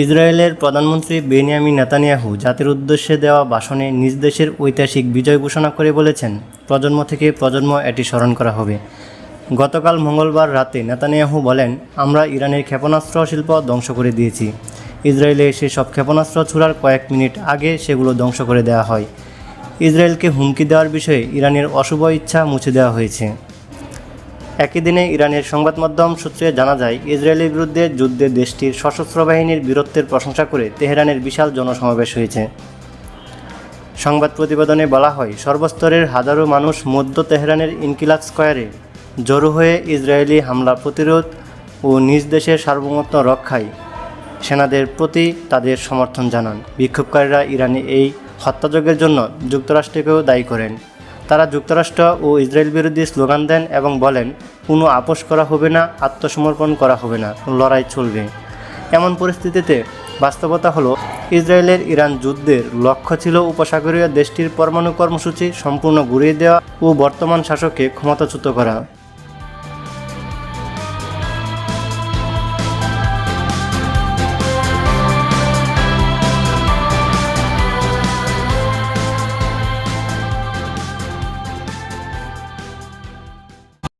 ইসরায়েলের প্রধানমন্ত্রী Benjamin Netanyahu জাতির উদ্দেশ্যে দেওয়া ভাষণে নিজ দেশের ঐতিহাসিক বিজয় ঘোষণা করে বলেছেন, প্রজন্ম থেকে প্রজন্ম এটি স্মরণ করা হবে। গতকাল মঙ্গলবার রাতে নেতানিয়াহু বলেন, আমরা ইরানের ক্ষেপণাস্ত্র শিল্প ধ্বংস করে দিয়েছি। ইসরায়েলে এসে সব ক্ষেপণাস্ত্র ছোড়ার কয়েক মিনিট আগে সেগুলো ধ্বংস করে দেওয়া হয়। ইসরায়েলকে হুমকি দেওয়ার বিষয়ে ইরানের অশুভ ইচ্ছা মুছে দেওয়া হয়েছে। একই দিনে ইরানের সংবাদ মাধ্যম সূত্রে জানা যায়, ইসরায়েলের বিরুদ্ধে যুদ্ধে দেশটির সশস্ত্র বাহিনীর বীরত্বের প্রশংসা করে তেহরানের বিশাল জনসমাবেশ হয়েছে। সংবাদ প্রতিবেদনে বলা হয়, সর্বস্তরের হাজারো মানুষ মধ্য তেহরানের ইনকিলাব স্কয়ারে জড়ো হয়ে ইসরায়েলি হামলা প্রতিরোধ ও নিজ দেশের সার্বভৌমত্ব রক্ষায় সেনাদের প্রতি তাদের সমর্থন জানান। বিক্ষোভকারীরা ইরানে এই হত্যাযজ্ঞের জন্য যুক্তরাষ্ট্রকেও দায়ী করেন। তারা যুক্তরাষ্ট্র ও ইসরায়েল বিরোধী স্লোগান দেন এবং বলেন, কোনো আপোষ করা হবে না, আত্মসমর্পণ করা হবে না, লড়াই চলবে। এমন পরিস্থিতিতে বাস্তবতা হলো, ইসরায়েলের ইরান যুদ্ধের লক্ষ্য ছিল উপসাগরীয় দেশটির পরমাণু কর্মসূচি সম্পূর্ণ ঘুরিয়ে দেওয়া ও বর্তমান শাসককে ক্ষমতাচ্যুত করা।